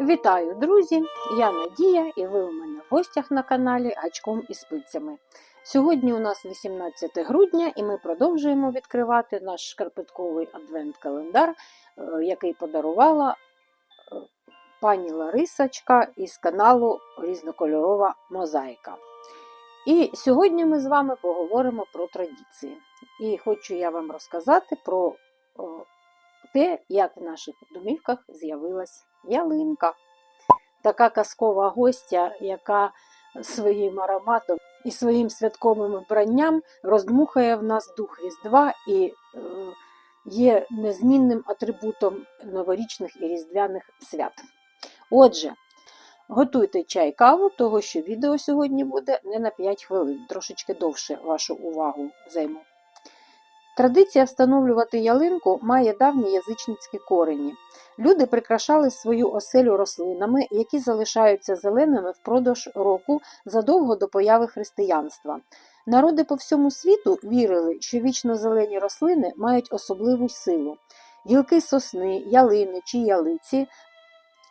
Вітаю, друзі! Я Надія і ви у мене в гостях на каналі Гачком і спицями. Сьогодні у нас 18 грудня і ми продовжуємо відкривати наш шкарпетковий адвент-календар, е, який подарувала е, пані Ларисочка із каналу Різнокольорова Мозаїка. І сьогодні ми з вами поговоримо про традиції. І хочу я вам розказати про те, як в наших домівках з'явилась ялинка. Така казкова гостя, яка своїм ароматом і своїм святковим вбранням роздмухає в нас дух Різдва і е, є незмінним атрибутом новорічних і різдвяних свят. Отже, готуйте чай каву, того що відео сьогодні буде не на 5 хвилин, трошечки довше вашу увагу займу. Традиція встановлювати ялинку має давні язичницькі корені. Люди прикрашали свою оселю рослинами, які залишаються зеленими впродовж року задовго до появи християнства. Народи по всьому світу вірили, що вічно зелені рослини мають особливу силу. Гілки сосни, ялини чи ялиці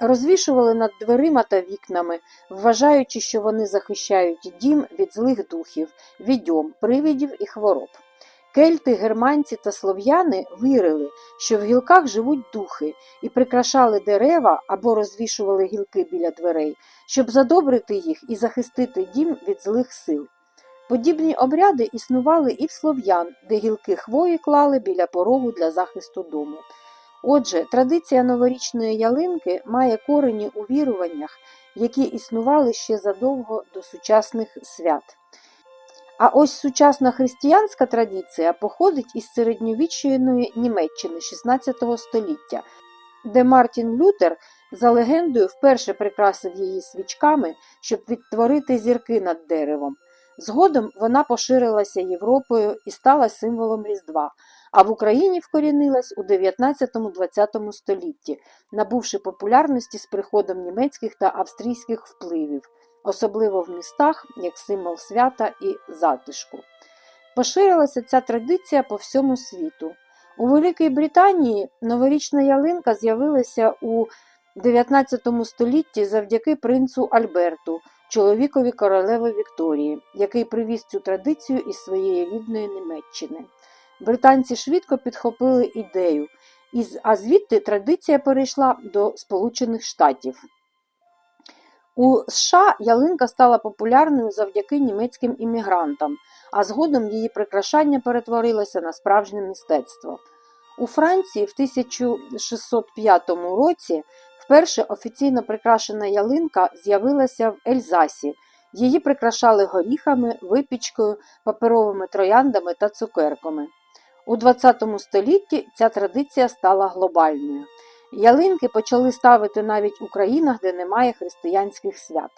розвішували над дверима та вікнами, вважаючи, що вони захищають дім від злих духів, відьом, привидів і хвороб. Кельти, германці та слов'яни вірили, що в гілках живуть духи, і прикрашали дерева або розвішували гілки біля дверей, щоб задобрити їх і захистити дім від злих сил. Подібні обряди існували і в слов'ян, де гілки хвої клали біля порогу для захисту дому. Отже, традиція новорічної ялинки має корені у віруваннях, які існували ще задовго до сучасних свят. А ось сучасна християнська традиція походить із середньовічної Німеччини XVI століття, де Мартін Лютер за легендою вперше прикрасив її свічками, щоб відтворити зірки над деревом. Згодом вона поширилася Європою і стала символом Різдва, а в Україні вкорінилась у 19-20 столітті, набувши популярності з приходом німецьких та австрійських впливів особливо в містах, як символ свята і затишку. Поширилася ця традиція по всьому світу. У Великій Британії новорічна ялинка з'явилася у 19 столітті завдяки принцу Альберту, чоловікові королеви Вікторії, який привіз цю традицію із своєї рідної Німеччини. Британці швидко підхопили ідею, а звідти традиція перейшла до Сполучених Штатів. У США ялинка стала популярною завдяки німецьким іммігрантам, а згодом її прикрашання перетворилося на справжнє мистецтво. У Франції в 1605 році вперше офіційно прикрашена ялинка з'явилася в Ельзасі. Її прикрашали горіхами, випічкою, паперовими трояндами та цукерками. У ХХ столітті ця традиція стала глобальною. Ялинки почали ставити навіть у країнах, де немає християнських свят.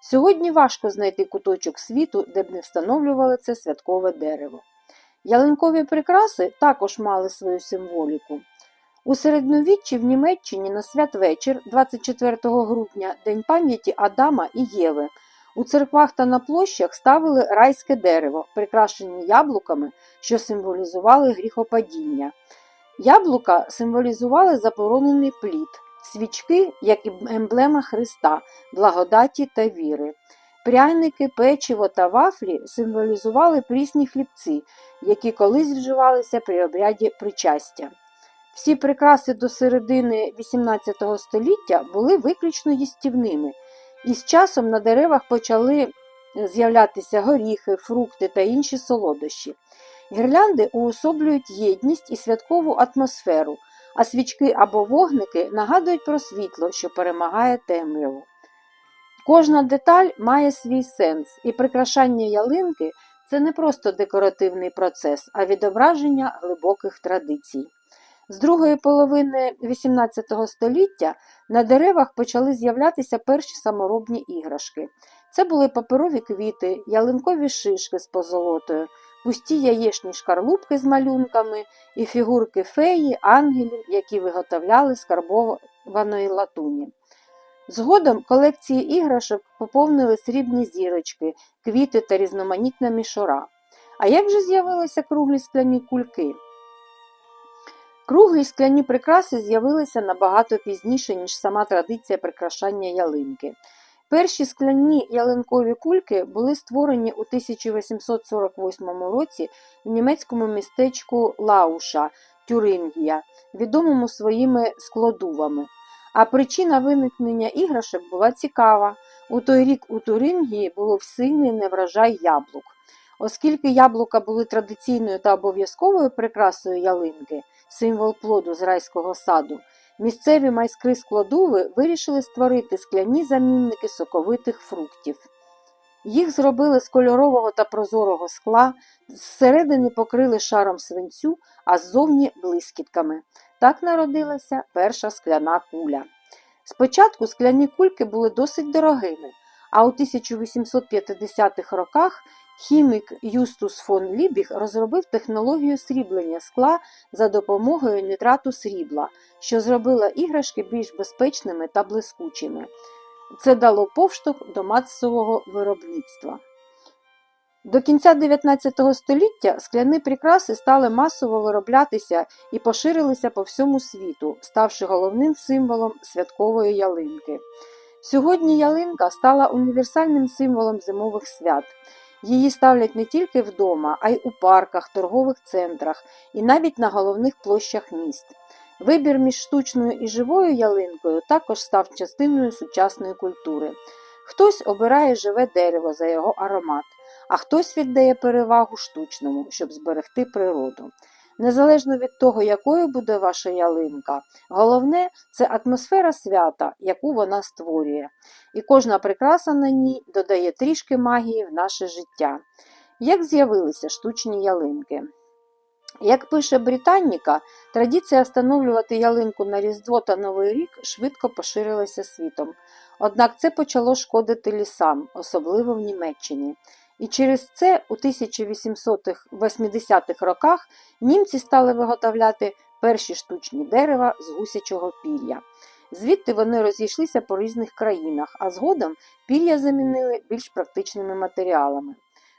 Сьогодні важко знайти куточок світу, де б не встановлювали це святкове дерево. Ялинкові прикраси також мали свою символіку. У середньовіччі в Німеччині на святвечір, 24 грудня, День пам'яті Адама і Єви. У церквах та на площах ставили райське дерево, прикрашені яблуками, що символізували гріхопадіння. Яблука символізували заборонений плід, свічки, як емблема Христа, благодаті та віри. Пряники, печиво та вафлі символізували прісні хлібці, які колись вживалися при обряді причастя. Всі прикраси до середини XVIII століття були виключно їстівними, і з часом на деревах почали з'являтися горіхи, фрукти та інші солодощі. Гірлянди уособлюють єдність і святкову атмосферу, а свічки або вогники нагадують про світло, що перемагає темряву. Кожна деталь має свій сенс, і прикрашання ялинки це не просто декоративний процес, а відображення глибоких традицій. З другої половини XVIII століття на деревах почали з'являтися перші саморобні іграшки. Це були паперові квіти, ялинкові шишки з позолотою пусті яєчні шкарлупки з малюнками і фігурки феї, ангелів, які виготовляли з карбованої латуні. Згодом колекції іграшок поповнили срібні зірочки, квіти та різноманітна мішора. А як же з'явилися круглі скляні кульки? Круглі скляні прикраси з'явилися набагато пізніше, ніж сама традиція прикрашання ялинки. Перші скляні ялинкові кульки були створені у 1848 році в німецькому містечку Лауша, Тюрингія, відомому своїми склодувами. А причина виникнення іграшок була цікава. У той рік у Турингії було сильний неврожай яблук. Оскільки яблука були традиційною та обов'язковою прикрасою ялинки, символ плоду з райського саду, місцеві майстри складови вирішили створити скляні замінники соковитих фруктів. Їх зробили з кольорового та прозорого скла, зсередини покрили шаром свинцю, а ззовні блискітками. Так народилася перша скляна куля. Спочатку скляні кульки були досить дорогими, а у 1850-х роках хімік Юстус фон Лібіг розробив технологію сріблення скла за допомогою нітрату срібла, що зробила іграшки більш безпечними та блискучими. Це дало повштовх до масового виробництва. До кінця 19 століття скляні прикраси стали масово вироблятися і поширилися по всьому світу, ставши головним символом святкової ялинки. Сьогодні ялинка стала універсальним символом зимових свят. Її ставлять не тільки вдома, а й у парках, торгових центрах і навіть на головних площах міст. Вибір між штучною і живою ялинкою також став частиною сучасної культури. Хтось обирає живе дерево за його аромат, а хтось віддає перевагу штучному, щоб зберегти природу. Незалежно від того, якою буде ваша ялинка, головне це атмосфера свята, яку вона створює, і кожна прикраса на ній додає трішки магії в наше життя. Як з'явилися штучні ялинки? Як пише Британніка, традиція встановлювати ялинку на Різдво та Новий рік швидко поширилася світом. Однак це почало шкодити лісам, особливо в Німеччині. І через це у 1880-х роках німці стали виготовляти перші штучні дерева з гусячого пір'я. Звідти вони розійшлися по різних країнах, а згодом пір'я замінили більш практичними матеріалами.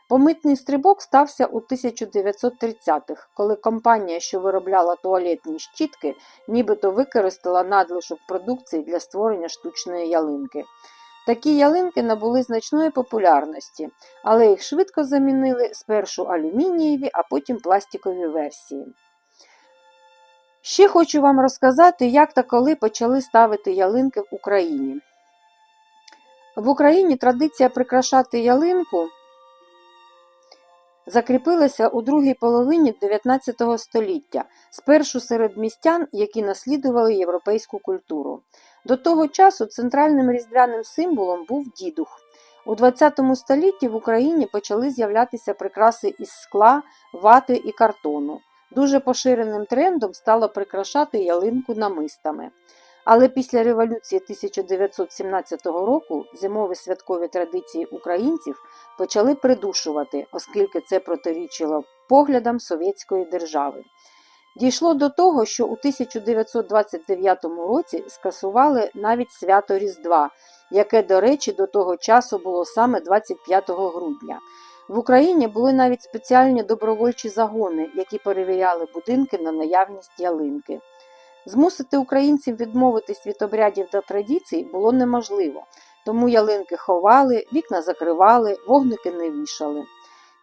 Помитний стрибок стався у 1930-х, коли компанія, що виробляла туалетні щітки, нібито використала надлишок продукції для створення штучної ялинки. Такі ялинки набули значної популярності, але їх швидко замінили спершу алюмінієві, а потім пластикові версії. Ще хочу вам розказати, як та коли почали ставити ялинки в Україні. В Україні традиція прикрашати ялинку закріпилася у другій половині 19 століття, спершу серед містян, які наслідували європейську культуру. До того часу центральним різдвяним символом був дідух. У ХХ столітті в Україні почали з'являтися прикраси із скла, вати і картону. Дуже поширеним трендом стало прикрашати ялинку намистами. Але після революції 1917 року зимові святкові традиції українців почали придушувати, оскільки це протирічило поглядам совєтської держави. Дійшло до того, що у 1929 році скасували навіть свято Різдва, яке, до речі, до того часу було саме 25 грудня. В Україні були навіть спеціальні добровольчі загони, які перевіряли будинки на наявність ялинки. Змусити українців відмовитись від обрядів та традицій було неможливо, тому ялинки ховали, вікна закривали, вогники не вішали.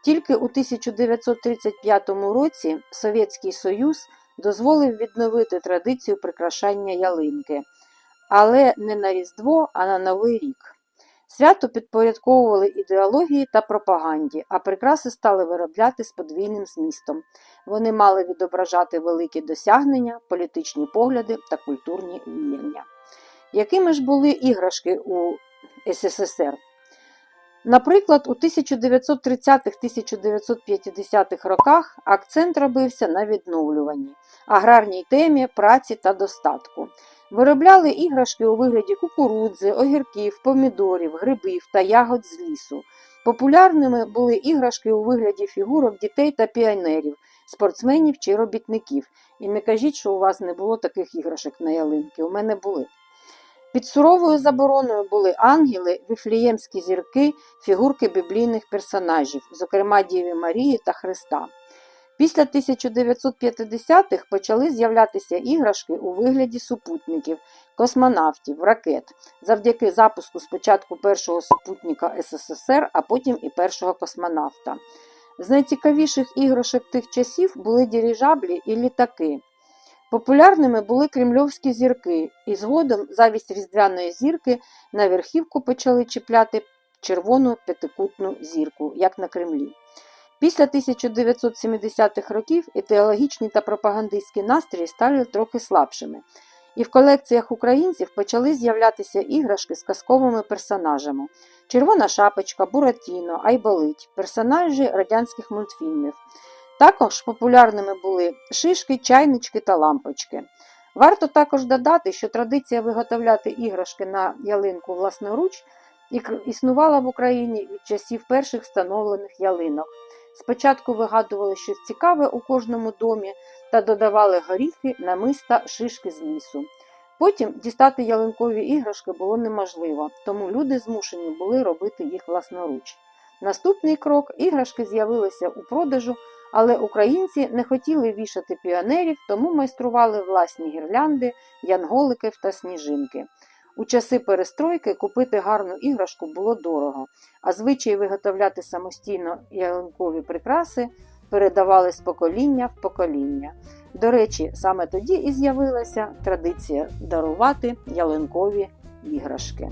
Тільки у 1935 році Совєтський Союз дозволив відновити традицію прикрашання ялинки, але не на Різдво, а на Новий рік. Свято підпорядковували ідеології та пропаганді, а прикраси стали виробляти з подвійним змістом. Вони мали відображати великі досягнення, політичні погляди та культурні віяння. Якими ж були іграшки у СССР? Наприклад, у 1930-1950-х роках акцент робився на відновлюванні, аграрній темі, праці та достатку. Виробляли іграшки у вигляді кукурудзи, огірків, помідорів, грибів та ягод з лісу. Популярними були іграшки у вигляді фігурок дітей та піонерів, спортсменів чи робітників. І не кажіть, що у вас не було таких іграшок на ялинки. У мене були. Під суровою забороною були ангели, віфліємські зірки, фігурки біблійних персонажів, зокрема Діві Марії та Христа. Після 1950-х почали з'являтися іграшки у вигляді супутників, космонавтів, ракет, завдяки запуску спочатку першого супутника СССР, а потім і першого космонавта. З найцікавіших іграшок тих часів були дирижаблі і літаки. Популярними були кремльовські зірки, і згодом замість різдвяної зірки на верхівку почали чіпляти червону п'ятикутну зірку, як на Кремлі. Після 1970-х років ідеологічні та пропагандистські настрої стали трохи слабшими, і в колекціях українців почали з'являтися іграшки з казковими персонажами: Червона шапочка, Буратіно, Айболить, персонажі радянських мультфільмів. Також популярними були шишки, чайнички та лампочки. Варто також додати, що традиція виготовляти іграшки на ялинку власноруч існувала в Україні від часів перших встановлених ялинок. Спочатку вигадували щось цікаве у кожному домі та додавали горіхи, намиста, шишки з лісу. Потім дістати ялинкові іграшки було неможливо, тому люди змушені були робити їх власноруч. Наступний крок іграшки з'явилися у продажу, але українці не хотіли вішати піонерів, тому майстрували власні гірлянди, янголиків та сніжинки. У часи перестройки купити гарну іграшку було дорого, а звичай виготовляти самостійно ялинкові прикраси передавали з покоління в покоління. До речі, саме тоді і з'явилася традиція дарувати ялинкові іграшки.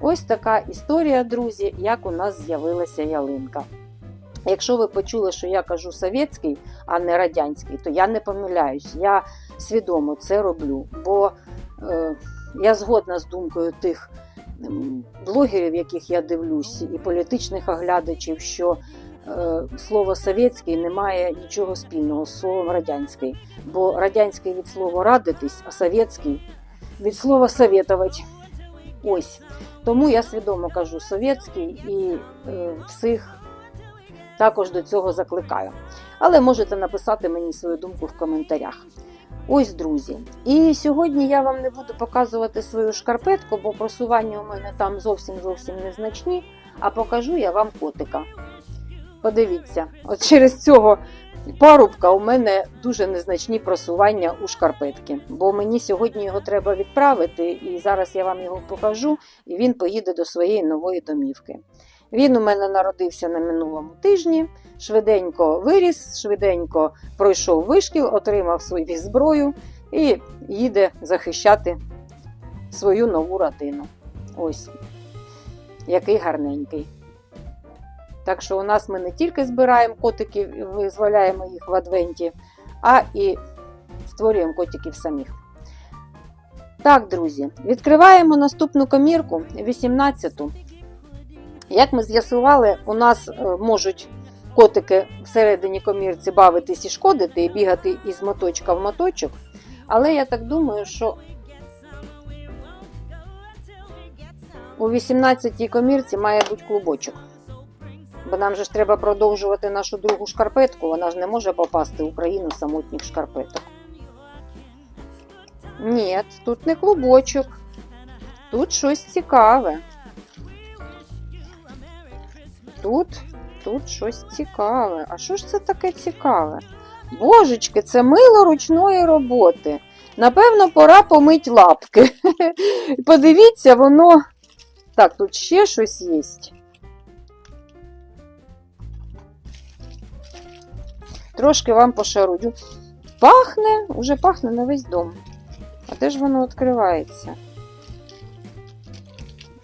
Ось така історія, друзі, як у нас з'явилася ялинка. Якщо ви почули, що я кажу совєтський, а не радянський, то я не помиляюсь. Я свідомо це роблю, бо е, я згодна з думкою тих блогерів, яких я дивлюсь, і політичних оглядачів, що е, слово совєтський не має нічого спільного з словом радянський. Бо радянський від слова радитись, а совєтський від слова совєтовать. Ось. Тому я свідомо кажу совєтський і е, всіх також до цього закликаю. Але можете написати мені свою думку в коментарях. Ось, друзі. І сьогодні я вам не буду показувати свою шкарпетку, бо просування у мене там зовсім зовсім незначні, а покажу я вам котика. Подивіться, от через цього парубка у мене дуже незначні просування у шкарпетки, бо мені сьогодні його треба відправити, і зараз я вам його покажу, і він поїде до своєї нової домівки. Він у мене народився на минулому тижні, швиденько виріс, швиденько пройшов вишкіл, отримав свою зброю і їде захищати свою нову родину. Ось, який гарненький. Так що у нас ми не тільки збираємо котиків визволяємо їх в адвенті, а і створюємо котиків самих. Так, друзі, відкриваємо наступну комірку 18-ту. Як ми з'ясували, у нас е, можуть котики всередині комірці бавитись і шкодити, і бігати із моточка в моточок. Але я так думаю, що у 18-й комірці має бути клубочок. Бо нам же ж треба продовжувати нашу другу шкарпетку, вона ж не може попасти в країну самотніх шкарпеток. Ні, тут не клубочок, тут щось цікаве. Тут, тут щось цікаве. А що ж це таке цікаве? Божечки, це мило ручної роботи. Напевно, пора помить лапки. Подивіться, воно. Так, тут ще щось є. Трошки вам пошарудю. Пахне, уже пахне на весь дом. А де ж воно відкривається?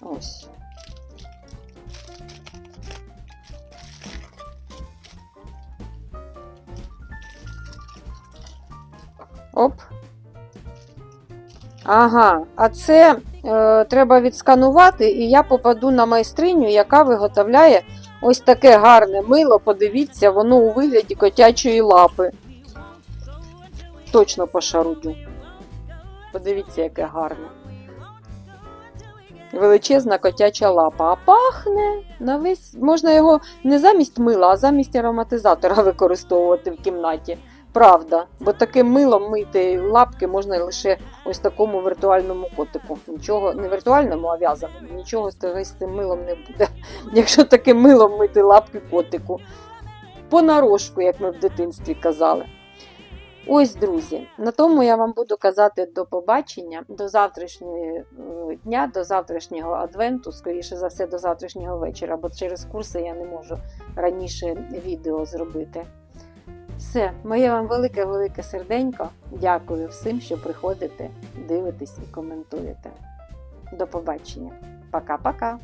Ось. Оп. Ага, а це е, треба відсканувати, і я попаду на майстриню, яка виготовляє ось таке гарне мило. Подивіться, воно у вигляді котячої лапи. Точно пошарудю. Подивіться, яке гарне. Величезна котяча лапа. А пахне на весь. Можна його не замість мила, а замість ароматизатора використовувати в кімнаті. Правда, бо таким милом мити лапки можна лише ось такому віртуальному котику. Нічого, не віртуальному, а в'язаному. Нічого з цим милом не буде. Якщо таким милом мити лапки котику. понарошку, як ми в дитинстві казали. Ось, друзі, на тому я вам буду казати до побачення, до завтрашнього е, дня, до завтрашнього адвенту, скоріше за все, до завтрашнього вечора, бо через курси я не можу раніше відео зробити. Все, моє вам велике-велике серденько. Дякую всім, що приходите, дивитесь і коментуєте. До побачення. Пока-пока.